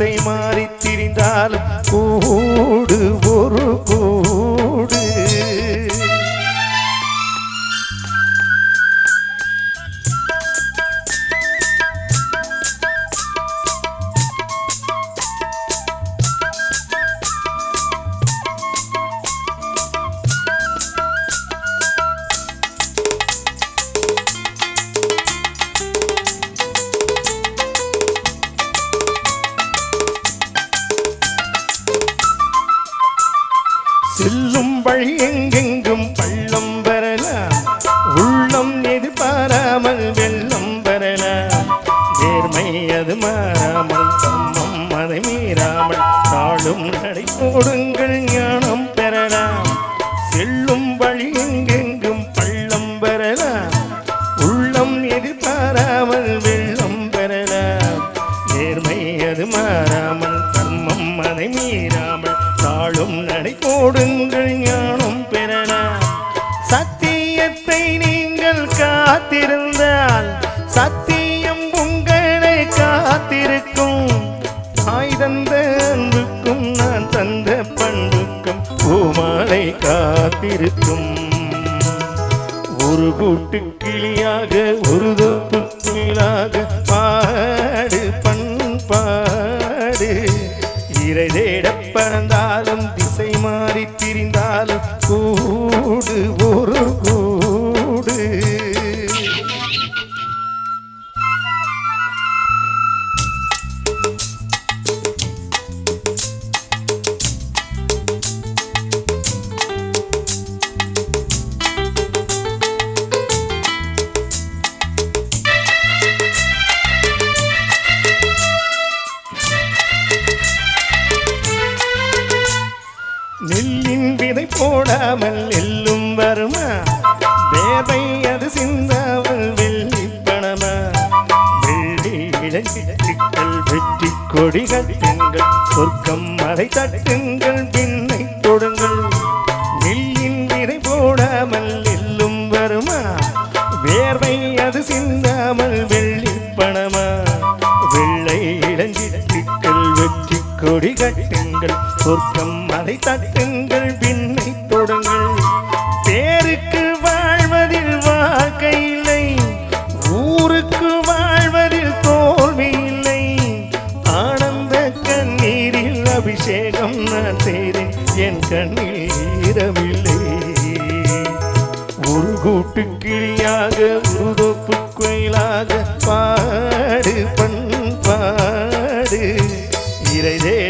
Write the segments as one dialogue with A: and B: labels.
A: திசை மாறி திரிந்தாலும் கூடு ஒரு கூ வழி எங்கெங்கும் பள்ளம் வரல. உள்ளம் எதிர்பாராமல் வெள்ளம் வரல. நேர்மை அது மாறாமல் தம்மம் அதை மீறாமல் நாளும் நடை போடுங்க பாடு. இறை தேட பறந்தாலும் திசை மாறி திரிந்தாலும் கூடு போடாமல் வருமா? வேதை அது சிந்தாமல் வெள்ளி பணமா? வெள்ளி இளஞ்சிட்டுக்கள் வெற்றி கொடிகள் கட்டுங்கள் சொர்க்கம் மலை தட்டுங்கள் பின்னை தொடுங்கள். நெல்லின் விதை போடாமல் எல்லும் வருமா? வேர்வை அது சிந்தாமல் வெள்ளி பணமா? வெள்ளை இளஞ்சிட்டுக்கள் வெற்றி கொடி கட்டுங்கள் சொர்க்கம் அதை தட்டுங்கள் பின்னை தொடுங்கள் பேருக்கு வாழ்வதில் வாழ்க்கை இல்லை. ஊருக்கு வாழ்வதில் தோல்வி இல்லை. ஆனந்த கண்ணீரில் அபிஷேகம் நான் செய்தேன். என் கண்ணில் ஈரவில்லை ஒரு கூட்டு கிளியாக உருதோப்பு குயிலாக பாடு பண்பாடு. இறைதே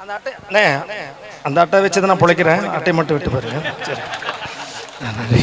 B: அந்த அட்டை அண்ணே அந்த அட்டை வச்சு நான் பிழைக்கிறேன். அட்டை மட்டும் விட்டு பாருங்க. சரி. நன்றி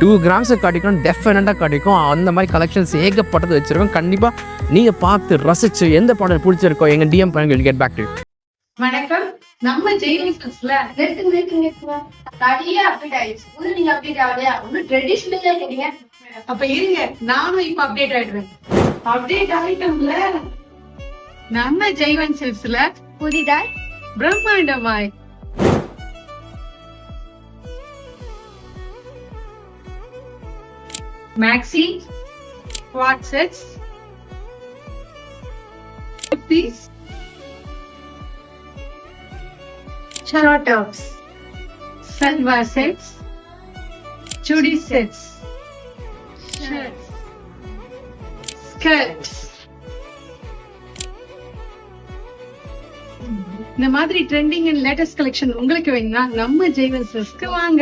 C: டூ கிராம்ஸு கிடைக்கும் டெஃபினட்டாக கிடைக்கும் அந்த மாதிரி கலெக்ஷன்ஸ் ஏகப்பட்டது வச்சுருக்கோம். கண்டிப்பாக நீங்கள் பார்த்து ரசிச்சு எந்த பாடல் பிடிச்சிருக்கோ எங்கள் டிஎம் பண்ணி கெட் பேக் டு
D: வணக்கம். நம்ம ஜெயினிஸ்ல
E: நெட்டு நெட்டு நிறுத்துங்க. நிறைய அப்டேட் ஆயிடுச்சு. இன்னும் நீங்க அப்டேட் ஆகலையா? இன்னும் ட்ரெடிஷ்னலா கேட்டீங்க.
D: அப்ப இருங்க. நானும் இப்ப அப்டேட் ஆயிடுவேன். அப்டேட் ஆயிட்டோம்ல. நம்ம ஜெய்வன் சில்ஸ்ல
E: புதிதாய்
D: பிரம்மாண்டமாய் maxi வாட்ஸெட்ஸ் kurtis short tops salwar sets chudi sets shirts skirts இந்த மாதிரி ட்ரெண்டிங் அண்ட் லேட்டஸ்ட் கலெக்ஷன் உங்களுக்கு வேணும்னா நம்ம ஜெய்வன்சஸ்க்கு வாங்க